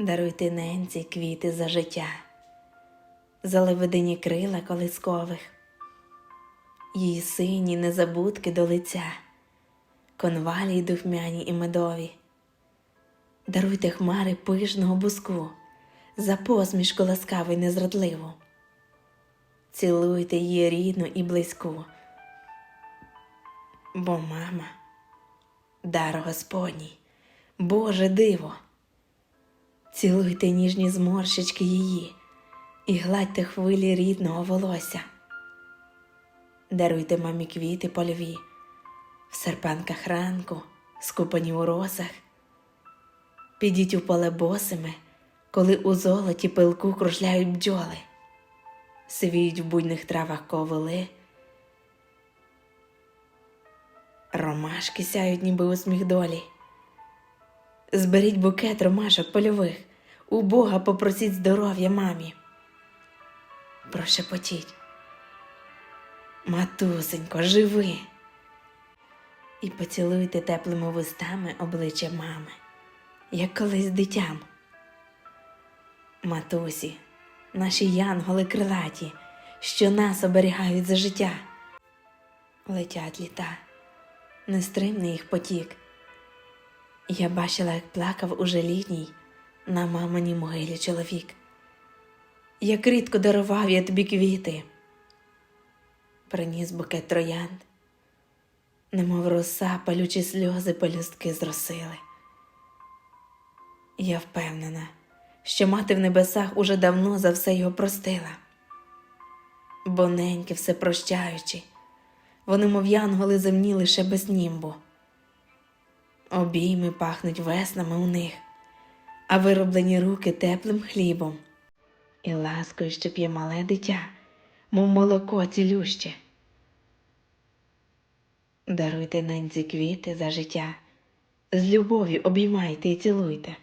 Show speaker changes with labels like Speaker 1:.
Speaker 1: Даруйте ненці квіти за життя, за лебедині крила колискових, її сині незабудки до лиця, конвалії духмяні і медові. Даруйте хмари пишного буску, за посмішку ласкаву й незрадливу. Цілуйте її рідну і близьку, бо мама дар Господній, Боже диво. Цілуйте ніжні зморщички її і гладьте хвилі рідного волосся. Даруйте мамі квіти польові, в серпанках ранку, скупані у росах. Підіть у поле босими, коли у золоті пилку кружляють бджоли, свіють в буйних травах ковили. Ромашки сяють, ніби у сміх долі. Зберіть букет ромашок польових, у Бога попросіть здоров'я мамі. Прошепотіть. Матусенько, живи. І поцілуйте теплими вустами обличчя мами, як колись дитям. Матусі, наші янголи крилаті, що нас оберігають за життя. Летять літа, нестримний їх потік. Я бачила, як плакав уже літній на маминій могилі чоловік. Як рідко дарував я тобі квіти, приніс букет троянд, немов роса, палючі сльози пелюстки зросили. Я впевнена, що мати в небесах уже давно за все його простила, бо неньки все прощаючи, вони, мов янголи земні лише без німбу. Обійми пахнуть веснами у них, а вироблені руки теплим хлібом і ласкою, що п'є мале дитя, мов молоко цілюще. Даруйте ненці квіти за життя, з любов'ю обіймайте і цілуйте.